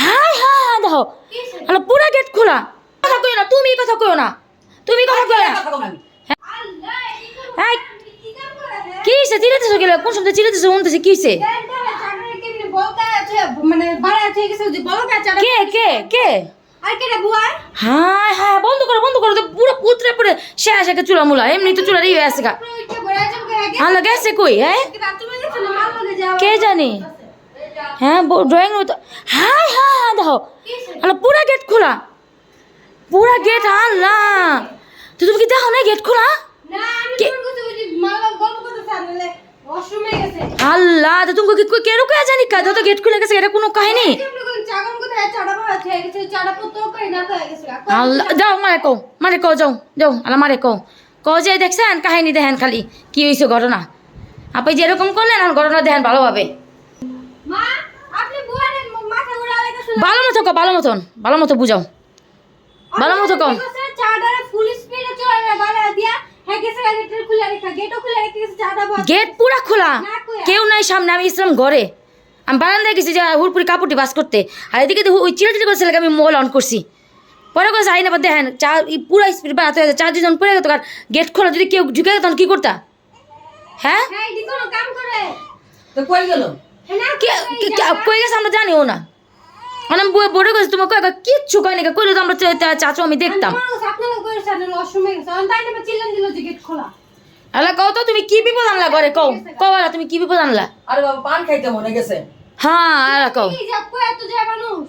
High হাই দেখো। আলো পুরা গেট খোলা। কথা কইও না তুমি কথা কইও না। তুমি কথা কইও না। হাই কি হইছে? চিল্লাতেছো গেলে কোন সময় চিল্লাতেছো শুনতেছি কি হইছে? মানে কে কে কে? হাই হাই বন্ধ করো বন্ধ করো। তো পুরো পুত্রে পুরে শেষ একটা চুলা মুলা। এমনি তো চুলা গা। গেছে কই? হ্যাঁ? কে জানি? হ্যাঁ ড্রয়িং রুম তো হাই হাই হাই দেখো। আলো পুরা গেট খোলা। পুরা গেট আল্লাহ। তো তুমি কি দেখো না গেট খোলা? কে- আল্লাহ তো তুমি কি কে রুকে জানি কা তো গেট খুলে গেছে এটা কোনো কাহিনী? কোন আল্লাহ যাও মারে কও মারে কও যাও যাও আল্লাহ মারে কও। কও যে দেখছেন কাহিনী দেখেন খালি কি হয়েছে ঘটনা? আপনি যেরকম করলেন ঘটনা দেখেন ভালোভাবে। ভালো মতো কও ভালো মতন ভালো মতো বুঝাও। ভালো মতো হ্যাঁ বড় গেট পুরা খোলা। কেউ নাই সামনে আমি ইসলাম ঘরে। আমি বারান্দায় গেছি যে হুড়পুরি কাপড়টি বাস করতে। আর এদিকে তো ওই চিড়ি করছে লাগে আমি মোবাইল অন করছি। পরে করে যাই না বা দেখেন চা পুরা স্পিড বাড়াতে হয়েছে চার দুজন পড়ে গেত আর গেট খোলা যদি কেউ ঢুকে তখন কি করতা? হ্যাঁ? হ্যাঁ কাম করে। তো কই গেল? কে- কে- কে- কই গেছে আমরা জানিও না। মানে গেছে তোমার কয়েক কিচ্ছু কয়নি কইলে তো আমরা চাচু আমি দেখতাম। আমি আল্লাহ কও তো তুমি কি বিপদ আনলা ঘরে? কও কও আল্লাহ তুমি কি বিপদ আনলা? আরে বাবা পান খাইতে মনে গেছে। হ্যাঁ আল্লাহ কও। কি যাব কই এত যায় মানুষ?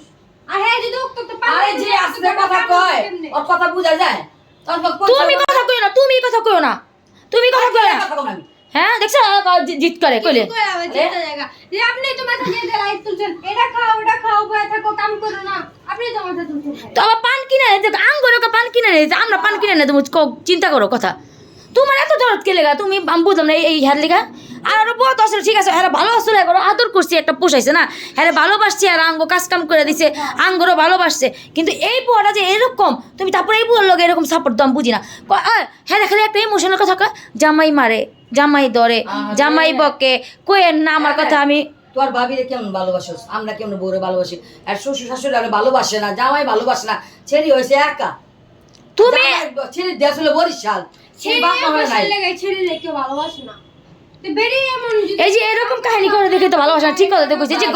আর হ্যাঁ যদি উক্ত তো পারে আরে যে আসলে কথা কয় ওর কথা বুঝা যায়? তুমি কথা কইও না তুমি কথা কইও না। তুমি কথা কইও না। আমি হ্যাঁ দেখছ? জিত করে কইলে। কই আবার যেতে জায়গা যে আপনি তো মাথা দিয়ে লাইট তুলছেন। এটা খাও ওটা খাও বয়ে থাকো কাম করো না। আপনি তো মাথা তুলছেন। তো আবার পান কিনে দেখ আং করে পান কিনে নেই আমরা পান কিনে নেই তুমি ক- চিন্তা করো কথা। তোমার এত দরদ কে লেগা? তুমি বুঝলাম না এই- হ্যার লেগা? আর আরও বহুত আসলে ঠিক আছে হ্যাঁ ভালো আসলে এবারও আদর করছি একটা পোষাইছে না? হ্যাঁ ভালোবাসছে আর আঙ্গ কাজ কাম করে দিছে আঙ্গরও ভালোবাসছে। কিন্তু এই পোয়াটা যে এরকম তুমি তারপরে এই বুয়ার লোক এরকম সাপোর্ট দাম বুঝি না। হ্যাঁ খালি একটা ইমোশনাল কথা জামাই মারে। জামাই ধরে জামাই বকে কয়েন না আমার কথা আমি তোর ভাবিরে কেমন ভালোবাসো? আমরা কেমন বউরে ভালোবাসি? আর শ্বশুর শাশুড়ি আর ভালোবাসে না জামাই ভালোবাসে না ছেড়ি হয়েছে একা। তুমি ছেড়ে দেশ হলো বরিশাল। হয় ছেলে কেউ এই যে এরকম কাহিনী করে দেখে তো ভালোবাসা না, ঠিক কথা দেখছি এই যে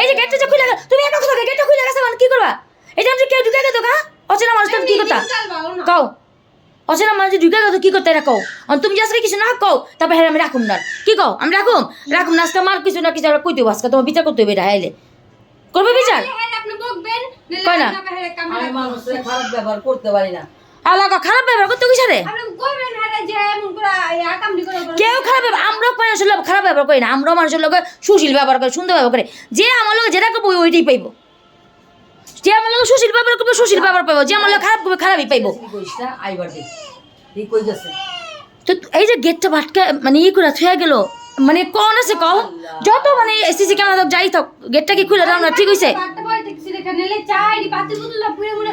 এই যে গেটটা যে খুলে গেল তুমি একটা কথা গেটটা খুলে গেছে মানে কি করবা? এই যে আমি কেউ ঢুকে গেতো গা? অচেনা মানুষ তুমি কি চাল কও। অচেনা মানুষ ঢুকে গেতো কি করতে এটা কও আর তুমি আজকে কিছু না কও তারপর হ্যাঁ আমি রাখুম না। কি কও? আমি রাখুম? রাখুম না আজকে আমার কিছু না কিছু আমরা কই দেবো আজকে তোমার বিচার করতে হবে এটা আইলে করবে বিচার? কয় না? খারাপ ব্যবহার করতে পারি না। আল্লাহ খারাপ ব্যবহার করতে কিসে রে? কেউ খারাপ ব্যবহার আমরাও মানুষের লোক খারাপ ব্যবহার করি না আমরাও মানুষের লোক সুশীল ব্যবহার করে সুন্দর ব্যবহার করে। যে আমার লোক যেটা করব ওইটাই পাইবো। যে আমার লোক সুশীল করবে সুশীল ব্যবহার পাইবো যে আমার লোক খারাপ করবে খারাপই পাইবো। তো এই যে গেটটা ভাটকা মানে ই করে থুয়ে গেল। মানে কোন আছে কও যত মানে এসিসি ক্যামেরা যাই থাক গেটটা কি খুলে দাও না ঠিক হইছে? পারে পুরে পুরে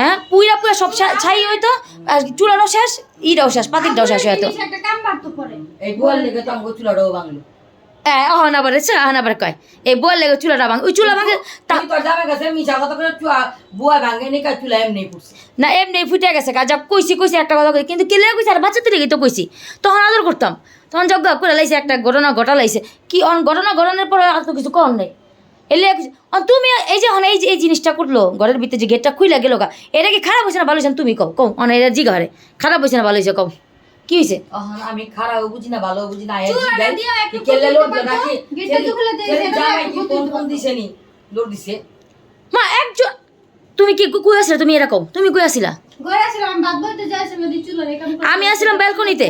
হ্যাঁ পুইরা পুইরা সব ছাই হইতো আর চুলারও শেষ ইটাও শেষ পাতিরটাও শেষ হইতো একটা কাম পারতো পরে। এই গোয়াল লেগে তো চুলাটাও ভাঙলো। অহন আবার অহন আবার কয় এই বল লেগে চুলাটা ভাঙ ওই চুলা ভাঙে নি এমনি ফুটে গেছে কাজ কইছি কইছি একটা কথা কইছি কিন্তু কেলে কইছি আর বাচ্চা তুলে তো কইছি। তখন আদর করতাম তখন যজ্ঞ করে লাইছে একটা ঘটনা ঘটা লাইছে কি অন ঘটনা ঘটনার পরে আর তো কিছু কর নেই। এলে তুমি এই যে এই যে এই জিনিসটা করল ঘরের ভিতরে যে গেটটা খুইলা গেল গা এটা কি খারাপ হয়েছে না ভালো হয়েছে তুমি কও কও অন এটা জি ঘরে খারাপ হয়েছে না ভালো হয়েছে কও। কি হয়েছে? আমি খারাপ বুঝি না ভালো বুঝি না কি? কেলে লোড নাকি কোন দিছে নি? লোড দিছে। মা একজন তুমি কি কই আসলে তুমি এরকম? তুমি কই আসিলা? আসলাম আমি আসছিলাম ব্যালকনিতে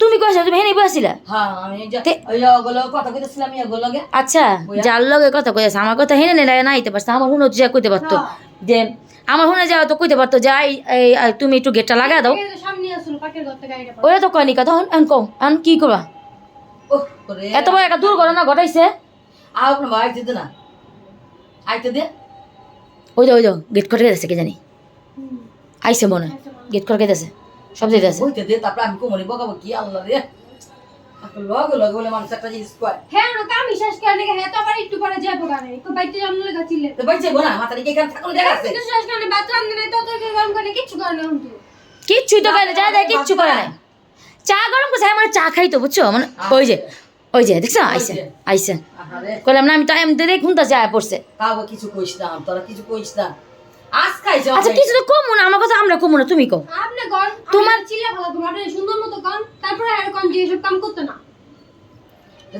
তুমি কই আসলে? তুমি হেনে বই আসিলা? হ্যাঁ আমি ওই কথা কইতেছিলাম ওগুলো আচ্ছা। যার লগে কথা কইছে আমার কথা হেনে নেলা না আইতে পারছে আমার হুনো যা কইতে পারতো। যে আমার হুনে যাও তো কইতে পারতো যাই তুমি একটু গেটটা লাগা দাও। ওরা তো কয়নি কথা হন আন কও আন কি করবা? এত বড় একটা দুর্ঘটনা ঘটাইছে। না ভাই দিতে না। আইতে দে। ওই যে ওই যে গেট করে গেছে কে জানি। আইছে মনে। গেট করে গেছে সব যেতে আছে বইতে দে তারপর আমি কোমরে বকাবো কি আল্লাহ রে। লগে লগে বলে মানুষ একটা জিনিস কয় হ্যাঁ না কামি শেষ করে নাকি হ্যাঁ তো আবার একটু পরে যাব গানে একটু বাইতে জন্ম লেখা ছিলে তো বাইচে না মাথা রেখে এখানে থাকুন দেখা আছে? শেষ করে বাথরুম দিলে তো তোকে গরম করে কিচ্ছু করে না কিচ্ছুই তো খাইলে যা দেয় কিচ্ছু করে নাই। চা গরম করছে আমার চা খাইতো বুঝছ? মানে ওই যে ওই যে দেখছ? আইসে। আইসে। কইলাম না আমি টাইম দিয়ে দেখুন তা যায় পড়ছে। কাউকে কিছু কইস না তোরা কিছু কইস না। আচ্ছা কিছু তো কমু না আমার কথা আমরা কমু না তুমি কও। আপনি গন তোমার- চিল্লা ভালো তোমার সুন্দর মতো তারপরে আর কোন যে সব কাম করতে না।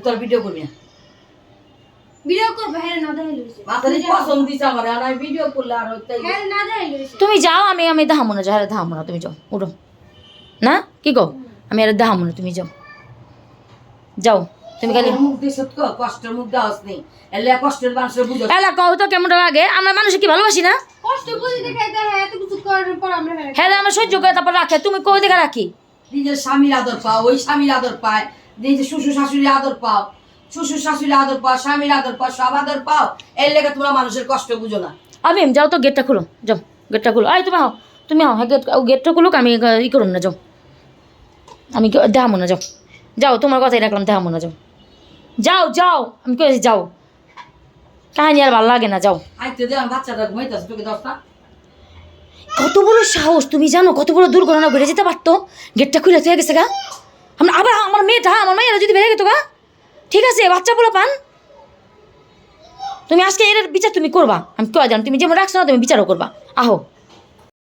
তোর ভিডিও করবি না? তুমি যাও আমি আমি দাহামো না যাহারে দাহামো না তুমি যাও উঠো। না? কি কও? আমি আর দাহামো না তুমি যাও। যাও তুমি খালি মুখ দিয়ে সত্য কষ্টের মুখ দেওয়াস নেই। এলে কষ্টের মানুষের বুঝো। এলা কও তো কেমনটা লাগে? আমরা মানুষ কি ভালোবাসি না? কষ্ট বুঝতে খাইতে হ্যাঁ এত কিছু করার পর আমরা হ্যাঁ হ্যাঁ আমরা সহ্য করে তারপর রাখে। তুমি কই দেখা রাখি? নিজের স্বামীর আদর পাও ওই স্বামীর আদর পায়। নিজের শ্বশুর শাশুড়ির আদর পাও। শ্বশুর শাশুড়ির আদর পাও স্বামীর আদর পাও সব আদর পাও এর লেগে তোমরা মানুষের কষ্ট বুঝো না। আমি যাও তো গেটটা খুলো। যাও গেটটা খুলো। আই তুমি হাও তুমি হাও হ্যাঁ গেট গেটটা খুলুক আমি ই করুন না যাও। আমি দেখামো না যাও। যাও তোমার কথাই রাখলাম দেখামো না যাও। যাও যাও আমি কে যাও। কাহিনী আর ভালো লাগে না যাও। কত বড় সাহস তুমি জানো কত বড় দুর্ঘটনা ঘটে যেতে পারতো। গেটটা খুলে তুই গেছে গা। আমরা আবার আমার মেয়েটা আমার মেয়েরা যদি বেড়ে গেতো গা। ঠিক আছে বাচ্চা পান। তুমি আজকে এর বিচার তুমি করবা। আমি কয় জানো, তুমি যেমন রাখছো না, তুমি বিচারও করবা। আহো।